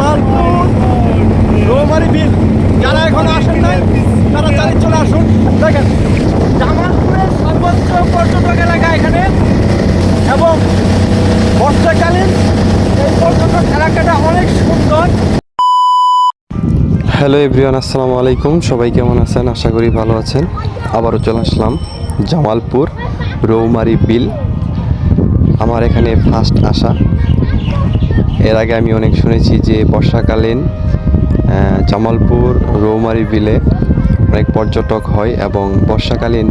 জামালপুর রৌমারি বিল। যারা এখন আসেন নাই, তারা চালিয়ে চলে আসুন। দেখেন, জামালপুরের সর্বোচ্চ পর্যটক এলাকা এখানে। এবং বর্ষাকালীন এই পর্যটক এলাকাটা অনেক সুন্দর। হ্যালো এভরিওয়ান, আসসালামু আলাইকুম। সবাই কেমন আছেন? আশা করি ভালো আছেন। আবারও চলে আসলাম জামালপুর রৌমারি বিল। আমার এখানে ফার্স্ট আসা। এর আগে আমি অনেক শুনেছি যে বর্ষাকালীন জামালপুর, রৌমারি বিলে অনেক পর্যটক হয় এবং বর্ষাকালীন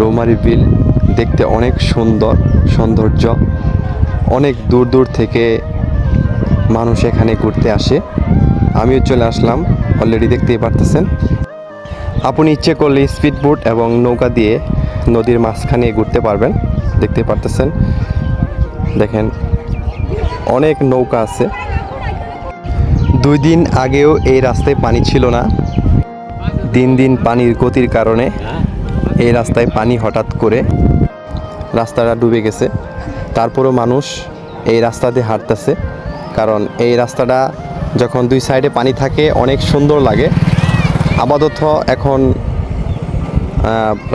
রৌমারি বিল দেখতে অনেক সুন্দর, সৌন্দর্য। অনেক দূর দূর থেকে মানুষ এখানে ঘুরতে আসে। আমিও চলে আসলাম অলরেডি দেখতেই পারতেছেন। আপনি ইচ্ছে করলে স্পিড বোট এবং নৌকা দিয়ে নদীর মাঝখানে ঘুরতে পারবেন, দেখতে পারতেছেন। দেখেন অনেক নৌকা আছে। দুই দিন আগেও এই রাস্তায় পানি ছিল না। দিন দিন পানির গতির কারণে এই রাস্তায় পানি হঠাৎ করে রাস্তাটা ডুবে গেছে। তারপরও মানুষ এই রাস্তাতে হাঁটতেছে, কারণ এই রাস্তাটা যখন দুই সাইডে পানি থাকে, অনেক সুন্দর লাগে। আপাতত এখন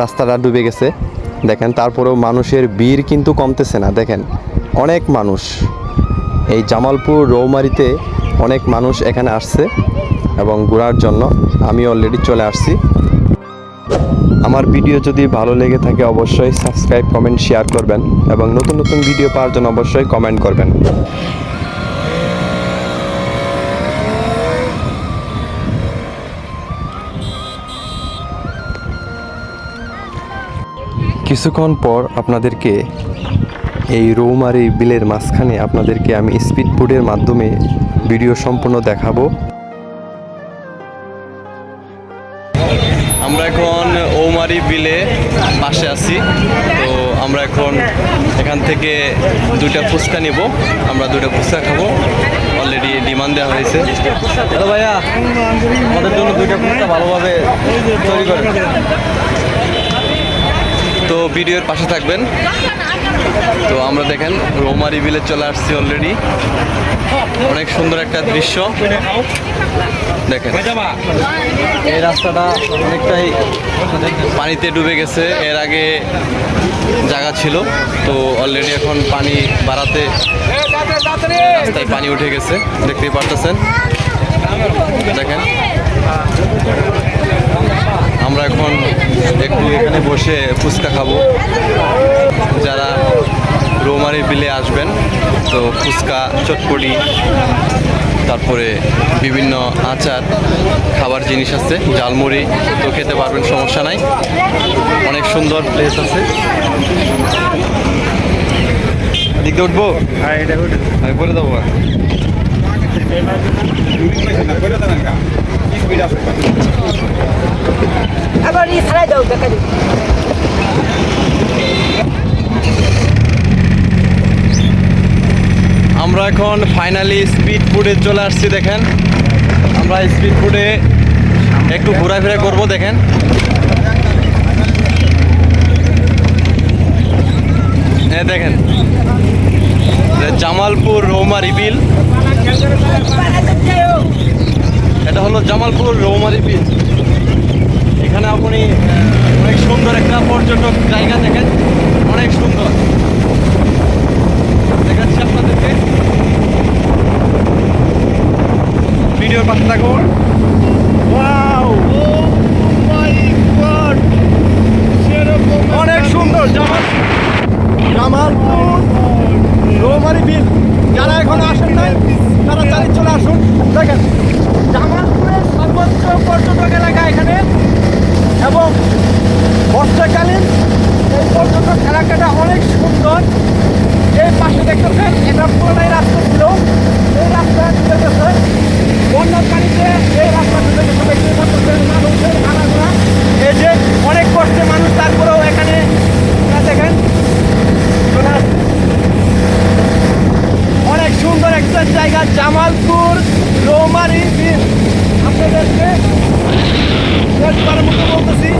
রাস্তাটা ডুবে গেছে। দেখেন, তারপরেও মানুষের ভিড় কিন্তু কমতেছে না, দেখেন। অনেক মানুষ। এই জামালপুর রৌমারিতে অনেক মানুষ এখানে আসছে এবং ঘোরার জন্য। আমি অলরেডি চলে আসছি। আমার ভিডিও যদি ভালো লেগে থাকে অবশ্যই সাবস্ক্রাইব কমেন্ট শেয়ার করবেন এবং নতুন নতুন ভিডিও পাওয়ার জন্য অবশ্যই কমেন্ট করবেন। কিছুক্ষণ পর আপনাদেরকে এই রৌমারি বিলের মাঝখানে আপনাদেরকে আমি স্পিড বোর্ডের মাধ্যমে ভিডিও সম্পূর্ণ দেখাবো। আমরা এখন ওমারি বিলে পাশে আছি। তো আমরা এখন এখান থেকে দুইটা ফুচকা নিব। আমরা দুইটা ফুচকা খাব। অলরেডি ডিমান্ড দেওয়া হয়েছে। হ্যালো ভাইয়া, আমাদের জন্য দুইটা ফুচকা ভালোভাবে তৈরি করে তো ভিডিওর পাশে থাকবেন। দেখেন রৌমারি বিলে চলে আসছি অলরেডি অনেক সুন্দর একটা দৃশ্য। দেখেন, এই রাস্তাটা অনেকটাই পানিতে ডুবে গেছে। এর আগে জায়গা ছিল, তো অলরেডি এখন পানি বাড়াতে রাস্তায় পানি উঠে গেছে। দেখতেই পারতেছেন। দেখেন, আমরা এখন একটু এখানে বসে ফুচকা খাব। যারা রৌমারি বিলে আসবেন। তো ফুচকা চটপটি তারপরে বিভিন্ন আচার খাবার জিনিস আছে জালমুড়ি তো খেতে পারবেন সমস্যা নাই। অনেক সুন্দর প্লেস আছে। দিকে উঠবো? আমি বলে দেবো। আবার ই ছাড়াই দাও দেখা আমরা এখন ফাইনালি স্পিড ফুডে চলে আসছি, দেখেন। আমরা স্পিড ফুডে একটু ঘোরাফেরা করব, দেখেন। হ্যাঁ দেখেন জামালপুর রৌমারি বিল এটা হলো জামালপুর রৌমারি বিল এখানে আপনি অনেক সুন্দর একটা পর্যটক জায়গা দেখেন। অনেক সুন্দর দেখাচ্ছি আপনাদেরকে ভিডিওর পাশে থাকুন। এটা জামালপুর রৌমারি বিল আপনাদেরকে একবার বলতেছি।